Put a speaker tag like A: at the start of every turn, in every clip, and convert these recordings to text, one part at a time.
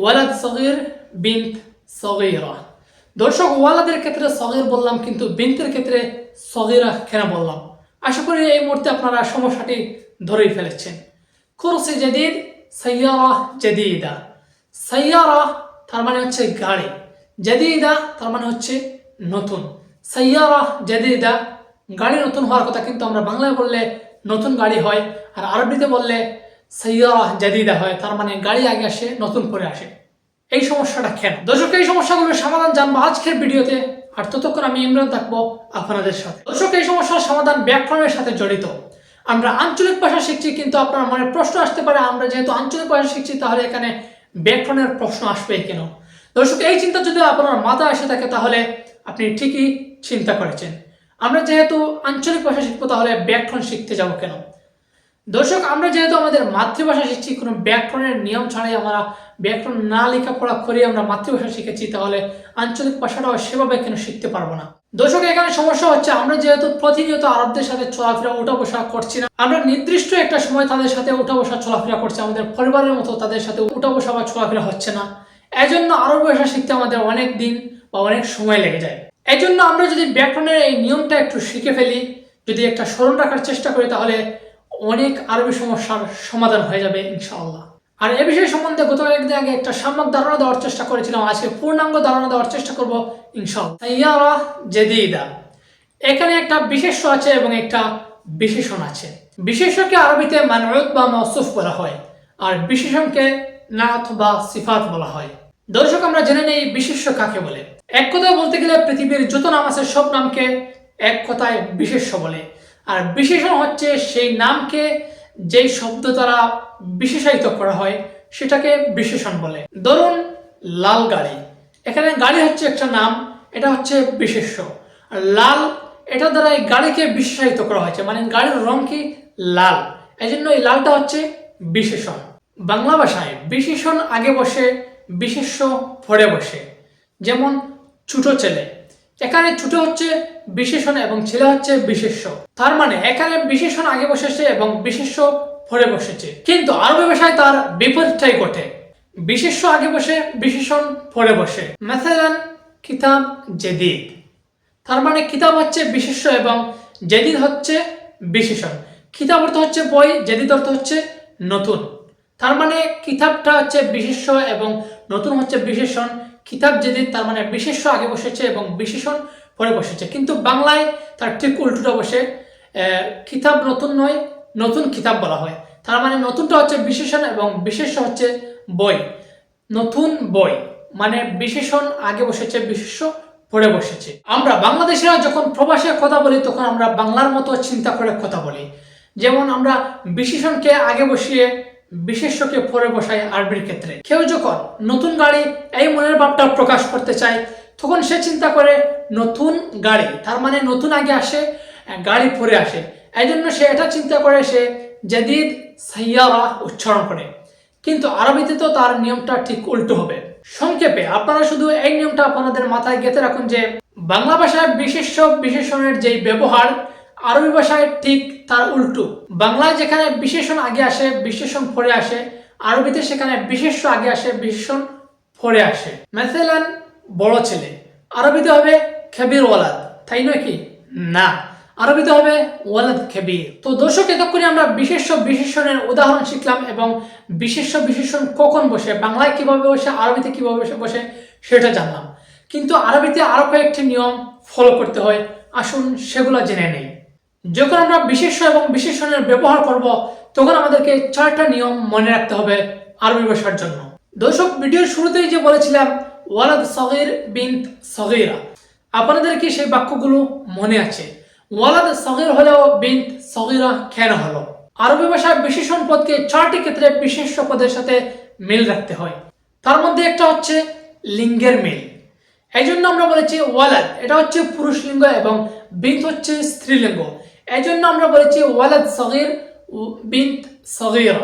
A: ওয়ালাদ সগির বিন্ত সগিরা। দর্শক, ওয়ালাদের ক্ষেত্রে সগির বললাম, কিন্তু বিন্তের ক্ষেত্রে সগিরা কেন বললাম? আশা করি এই মুহূর্তে আপনারা সমস্যাটি ধরেই ফেলেছেন। কুরসি জদিদ, সাইয়ারা জদিদা। সাইয়ারা তার মানে হচ্ছে গাড়ি। জদিদা তার মানে হচ্ছে নতুন। সাইয়ারা জদিদা, গাড়ি নতুন হওয়ার কথা কিন্তু আমরা বাংলায় বললে নতুন গাড়ি হয়, আর আরবিতে বললে সাইয়ারা জাদিদা হয়, তার মানে গাড়ি আগে আসে, নতুন করে আসে। এই সমস্যাটা কেন? দর্শক, এই সমস্যাগুলোর সমাধান জানব আজকের ভিডিওতে। আর ততক্ষণ আমি ইমরান থাকব আপনাদের সাথে। দর্শক, এই সমস্যার সমাধান ব্যাকরণের সাথে জড়িত। আমরা আঞ্চলিক ভাষা শিখছি, কিন্তু আপনার মনে প্রশ্ন আসতে পারে, আমরা যেহেতু আঞ্চলিক ভাষা শিখছি, তাহলে এখানে ব্যাকরণের প্রশ্ন আসবে কেন? দর্শক, এই চিন্তা যদি আপনার মাথায় এসে থাকে, তাহলে আপনি ঠিকই চিন্তা করেছেন। আমরা যেহেতু আঞ্চলিক ভাষা শিখব, তাহলে ব্যাকরণ শিখতে যাব কেন? দর্শক, আমরা যেহেতু আমাদের মাতৃভাষা শিখছি, কোনো ব্যাকরণের নিয়ম ছাড়াই আমরা ব্যাকরণ না লেখাপড়া করে আমরা মাতৃভাষা শিখেছি, তাহলে আঞ্চলিক ভাষাটাও সেভাবে কেন শিখতে পারব না? দর্শক, এখানে সমস্যা হচ্ছে, আমরা যেহেতু প্রতিনিয়ত আরবদের সাথে চলাফেরা উঠা বসা করছি না, আমরা নির্দিষ্ট একটা সময় তাদের সাথে উঠা বসা চলাফেরা করছি, আমাদের পরিবারের মতো তাদের সাথে উঠা বসা বা চলাফেরা হচ্ছে না। এজন্য আরবি ভাষা শিখতে আমাদের অনেক দিন বা অনেক সময় লেগে যায়। এই জন্য আমরা যদি ব্যাকরণের এই নিয়মটা একটু শিখে ফেলি, যদি একটা স্মরণ রাখার চেষ্টা করি, তাহলে অনেক আরবি সমস্যার সমাধান হয়ে যাবে, ইনশাআল্লাহ। আর এ বিষয় সম্বন্ধে গত একদিন আগে একটা সাম্যক ধারণা দেওয়ার চেষ্টা করেছিলাম, আজকে পূর্ণাঙ্গ ধারণা দেওয়ার চেষ্টা করব, ইনশাআল্লাহ। জেদিদা, এখানে একটা বিশেষ্য আছে এবং একটা বিশেষণ আছে। বিশেষকে আরবিতে মানউদ বা মৌসুফ বলা হয়, আর বিশেষণকে নাথ বা সিফাত বলা হয়। দর্শক, আমরা জেনে নেই বিশেষ্য কাকে বলে। এক কথায় বলতে গেলে পৃথিবীর যত নাম আছে, সব নামকে এক কথায় বিশেষ্য বলে। আর বিশেষণ হচ্ছে সেই নামকে যেই শব্দ দ্বারা বিশেষায়িত করা হয়, সেটাকে বিশেষণ বলে। ধরুন, লাল গাড়ি। এখানে গাড়ি হচ্ছে একটা নাম, এটা হচ্ছে বিশেষ্য। আর লাল, এটা দ্বারা এই গাড়িকে বিশেষায়িত করা হয়েছে মানে গাড়ির রং কি? লাল। এই জন্য এই লালটা হচ্ছে বিশেষণ। বাংলা ভাষায় বিশেষণ আগে বসে, বিশেষ্য পরে বসে। যেমন, ছোট ছেলে। এখানে ছোট হচ্ছে বিশেষণ এবং ছেলে হচ্ছে বিশেষ্য। তার মানে এখানে বিশেষণ আগে বসেছে এবং বিশেষ্য পরে বসেছে। কিন্তু আরবি ভাষায় তার বিপরীতটাই ঘটে। বিশেষ্য আগে বসে, বিশেষণ পরে বসে। মেথালান কিতাব জেদিদ। তার মানে কিতাব হচ্ছে বিশেষ্য এবং জেদিদ হচ্ছে বিশেষণ। কিতাব অর্থ হচ্ছে বই, জেদিদ অর্থ হচ্ছে নতুন। তার মানে কিতাবটা হচ্ছে বিশেষ্য এবং নতুন হচ্ছে বিশেষণ। কিতাব জেদিদ তার মানে বিশেষ্য আগে বসেছে এবং বিশেষণ পরে বসেছে। কিন্তু বাংলায় তার ঠিক উল্টোটা বসে কিতাব নতুন নয়, নতুন কিতাব বলা হয়। তার মানে নতুনটা হচ্ছে বিশেষণ এবং বিশেষ্য হচ্ছে বই। নতুন বই মানে বিশেষণ আগে বসেছে, বিশেষ্য পরে বসেছে। আমরা বাংলাদেশিরা যখন প্রবাসে কথা বলি, তখন আমরা বাংলার মতো চিন্তা করে কথা বলি। যেমন আমরা বিশেষণকে আগে বসিয়ে বিশেষ্যকে পরে বসায় আরবির ক্ষেত্রে। কেউ যখন নতুন গাড়ি এই মনের ভাবটা প্রকাশ করতে চায়, তখন সে চিন্তা করে, নতুন গাড়ি? তার মানে নতুন আগে আসে, গাড়ি পরে আসে। এই জন্য সে এটা চিন্তা করে, সে জাদিদ সাইয়ারা উচ্চারণ করে। কিন্তু আরবিতে তো তার নিয়মটা ঠিক উল্টো হবে। সংক্ষেপে, আপনারা শুধু এই নিয়মটা আপনাদের মাথায় গেঁথে রাখুন যে, বাংলা ভাষায় বিশেষ্য বিশেষণের যেই ব্যবহার, আরবি ভাষায় ঠিক তার উল্টো। বাংলায় যেখানে বিশেষণ আগে আসে, বিশেষণ পরে আসে, আরবিতে সেখানে বিশেষ্য আগে আসে, বিশেষণ পরে আসে। মেসেলান বড় ছেলে। আরবিতে হবে খেবির ওয়ালাদ। তাই নয় কি? না। আরবিতে হবে ওয়ালাদ খেবির। তো দর্শক, এতক্ষণে আমরা বিশেষ্য বিশেষণের উদাহরণ শিখলাম এবং বিশেষ্য বিশেষণ কখন বসে, বাংলায় কীভাবে বসে, আরবিতে কীভাবে বসে বসে সেটা জানলাম। কিন্তু আরবিতে আরও কয়েকটি নিয়ম ফলো করতে হয়। আসুন সেগুলো জেনে নেই। যখন আমরা বিশেষ্য এবং বিশেষণের ব্যবহার করব, তখন আমাদেরকে চারটা নিয়ম মনে রাখতে হবে আরবি ভাষার জন্য। দর্শক, ভিডিওর শুরুতেই যে বলেছিলাম, ওয়ালাদ সগির বিন্ত সগিরা। আপনাদের কি সেই বাক্যগুলো মনে আছে? ওয়ালাদ সগির হলেও বিন্ত সগিরা কেন হলো? আরবি ভাষায় বিশেষণ পদকে চারটি ক্ষেত্রে বিশেষ্য পদের সাথে মিল রাখতে হয়। তার মধ্যে একটা হচ্ছে লিঙ্গের মিল। এই জন্য আমরা বলেছি ওয়ালাদ, এটা হচ্ছে পুরুষ লিঙ্গ এবং বিন্ত হচ্ছে স্ত্রীলিঙ্গ। এই জন্য আমরা বলেছি ওয়ালাদ সগির বিন্ত সগিরা।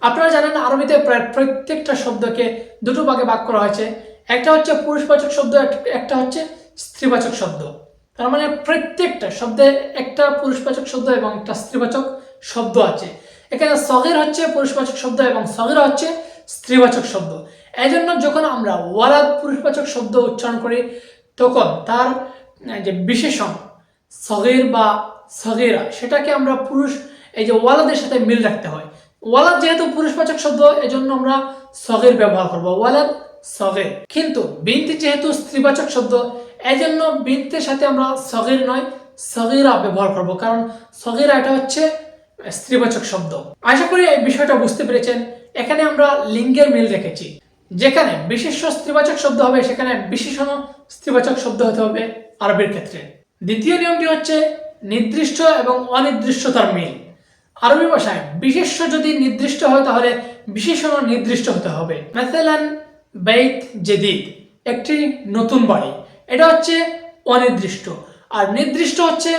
A: আপনারা জানেন আরবিতে প্রায় প্রত্যেকটা শব্দকে দুটো ভাগে ভাগ করা হয়েছে। একটা হচ্ছে পুরুষবাচক শব্দ এক- একটা হচ্ছে স্ত্রীবাচক শব্দ। তার মানে প্রত্যেকটা শব্দে একটা পুরুষবাচক শব্দ এবং একটা স্ত্রীবাচক শব্দ আছে। এখানে সগির হচ্ছে পুরুষবাচক শব্দ এবং সগিরা হচ্ছে স্ত্রীবাচক শব্দ। এই জন্য যখন আমরা ওয়ালাদ পুরুষবাচক শব্দ উচ্চারণ করি, তখন তার যে বিশেষণ সগের বা সগেরা, সেটাকে আমরা পুরুষ, এই যে ওয়ালাদের সাথে মিল রাখতে হয়। ওয়ালাদ যেহেতু পুরুষবাচক শব্দ, এজন্য আমরা সগের ব্যবহার করব। ওয়ালাদ সগের। কিন্তু বিনতি যেহেতু স্ত্রীবাচক শব্দ এই জন্য বিনতের সাথে আমরা সগের নয়, সগেরা ব্যবহার করব। কারণ সগেরা এটা হচ্ছে স্ত্রীবাচক শব্দ। আশা করি এই বিষয়টা বুঝতে পেরেছেন। এখানে আমরা লিঙ্গের মিল রেখেছি। যেখানে বিশেষ্য স্ত্রীবাচক শব্দ হবে, সেখানে বিশেষণ স্ত্রীবাচক শব্দ হতে হবে আরবের ক্ষেত্রে। দ্বিতীয় নিয়মটি হচ্ছে নির্দিষ্ট এবং অনির্দিষ্টতার মিল। আরবি ভাষায় বিশেষ্য যদি নির্দিষ্ট হয় তাহলে বিশেষণ নির্দিষ্ট হতে হবে। মেসালান বেইত জেদিদ, একটি নতুন বাড়ি। এটা হচ্ছে অনির্দিষ্ট। আর নির্দিষ্ট হচ্ছে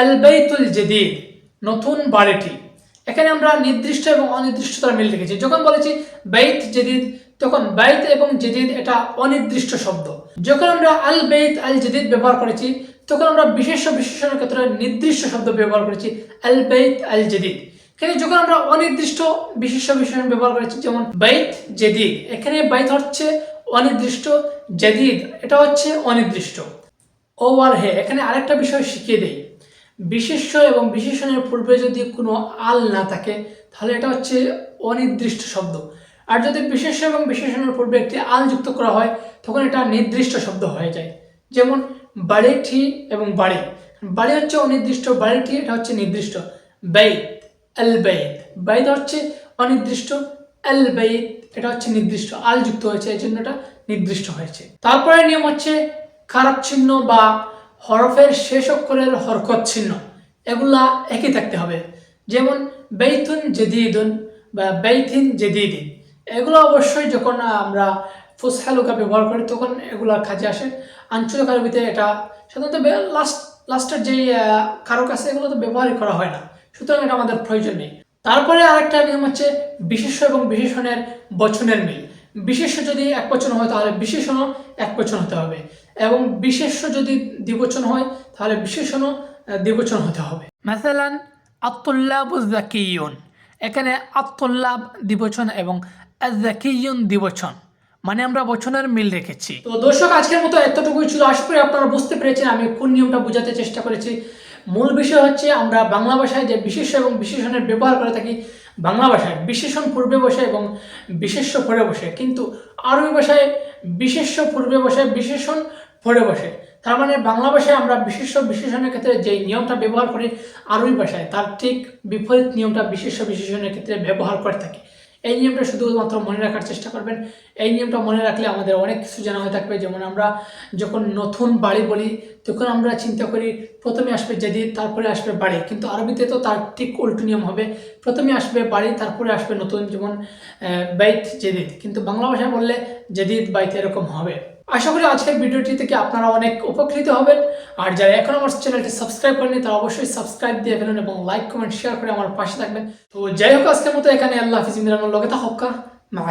A: আল বেইতুল জেদিদ, নতুন বাড়িটি। এখানে আমরা নির্দিষ্ট এবং অনির্দিষ্টতার মিল রেখেছি যখন বলেছি বাইত জেদিদ, তখন বাইত এবং জেদিদ এটা অনির্দিষ্ট শব্দ। যখন আমরা আল বেইত আল জেদিদ ব্যবহার করেছি তখন আমরা বিশেষ বিশেষণের ক্ষেত্রে নির্দিষ্ট শব্দ ব্যবহার করেছি, আল বেইত, আল জেদিদ। এখানে যখন আমরা অনির্দিষ্ট বিশেষ বিশেষণ ব্যবহার করেছি, যেমন বাইত, জেদিদ। এখানে বাইত হচ্ছে অনির্দিষ্ট, জেদিদ। এটা হচ্ছে অনির্দিষ্ট। ও আর হে, এখানে আরেকটা বিষয় শিখিয়ে দেই। বিশেষ্য এবং বিশেষণের পূর্বে যদি কোনো আল না থাকে, তাহলে এটা হচ্ছে অনির্দিষ্ট শব্দ। আর যদি বিশেষ্য এবং বিশেষণের পূর্বে একটি আল যুক্ত করা হয়, তখন এটা নির্দিষ্ট শব্দ হয়ে যায়। যেমন বাড়িটি এবং বাড়ি। বাড়ি হচ্ছে অনির্দিষ্ট বাড়িটি এটা হচ্ছে নির্দিষ্ট। বাইত, আল বাইত। বাইত হচ্ছে অনির্দিষ্ট, আল বাইত এটা হচ্ছে নির্দিষ্ট। আল যুক্ত হয়েছে, এই জন্য এটা নির্দিষ্ট হয়েছে। তারপরে নিয়ম হচ্ছে খারাপ চিহ্ন বা হরফের শেষ অক্ষরের হরকত চিহ্ন। এগুলা একই থাকতে হবে। যেমন বেইথুন জেদিদুন বা বেইথিন জেদিদিন। এগুলো অবশ্যই যখন আমরা ফুসহালুকা ব্যবহার করি তখন এগুলা কাজে আসে। আঞ্চলিক আরবিতে এটা সাধারণত লাস্ট লাস্টের যেই কারক আছে, এগুলো তো ব্যবহারই করা হয় না। সুতরাং এটা আমাদের প্রয়োজন নেই। তারপরে আরেকটা নিয়ম হচ্ছে বিশেষ্য এবং বিশেষণের বচনের মিল। বিশেষ্য যদি এক বচন হয়, তাহলে বিশেষণও এক বচন হতে হবে। এবং বিশেষ্য যদি দ্বিবচন হয়, তাহলে বিশেষণও দ্বিবচন হতে হবে। মাসালান, আত্মুল্লাব জাকিয়ুন। এখানে আত্মুল্লাব দ্বিবচন এবং জাকিয়ুন দ্বিবচন। মানে আমরা বচনের মিল রেখেছি। তো দর্শক, আজকের মতো এতটুকুই ছিল। আশা করি আপনারা বুঝতে পেরেছেন। আমি কোন নিয়মটা বোঝাতে চেষ্টা করেছি। মূল বিষয় হচ্ছে, আমরা বাংলা ভাষায় যে বিশেষ এবং বিশেষণের ব্যবহার করে থাকি, বাংলা ভাষায় বিশেষণ পূর্বে বসে এবং বিশেষ্য পরে বসে। কিন্তু আরবি ভাষায় বিশেষ্য পূর্বে বসে, বিশেষণ পরে বসে। তার মানে বাংলা ভাষায় আমরা বিশেষ্য, বিশেষণের ক্ষেত্রে যে নিয়মটা ব্যবহার করি আরবি ভাষায়, তার ঠিক বিপরীত নিয়মটা বিশেষ্য, বিশেষণের ক্ষেত্রে ব্যবহার করে থাকি। এই নিয়মটা শুধুমাত্র মনে রাখার চেষ্টা করবেন। এই নিয়মটা মনে রাখলে আমাদের অনেক কিছু জানা হয়ে থাকবে। যেমন আমরা যখন নতুন বাড়ি বলি, তখন আমরা চিন্তা করি, প্রথমে আসবে জেদিদ তারপরে আসবে বাড়ি। কিন্তু আরবিতে তো তার ঠিক উল্টো নিয়ম হবে। প্রথমে আসবে বাড়ি, তারপরে আসবে নতুন, যেমন বাইত জেদিদ কিন্তু বাংলা ভাষায় বললে জেদিদ বাইত এরকম হবে। আশা করি আজকের ভিডিওটি থেকে আপনারা অনেক উপকৃত হবেন। আর যারা এখন আমার চ্যানেলটি সাবস্ক্রাইব করেনি তারা অবশ্যই সাবস্ক্রাইব দিয়ে ফেলুন এবং লাইক, কমেন্ট, শেয়ার করে আমার পাশে থাকবেন। তো যাই হোক, আজকের মতো এখানে। আল্লাহ হাফিজ ইমরান লগে থাকা। মা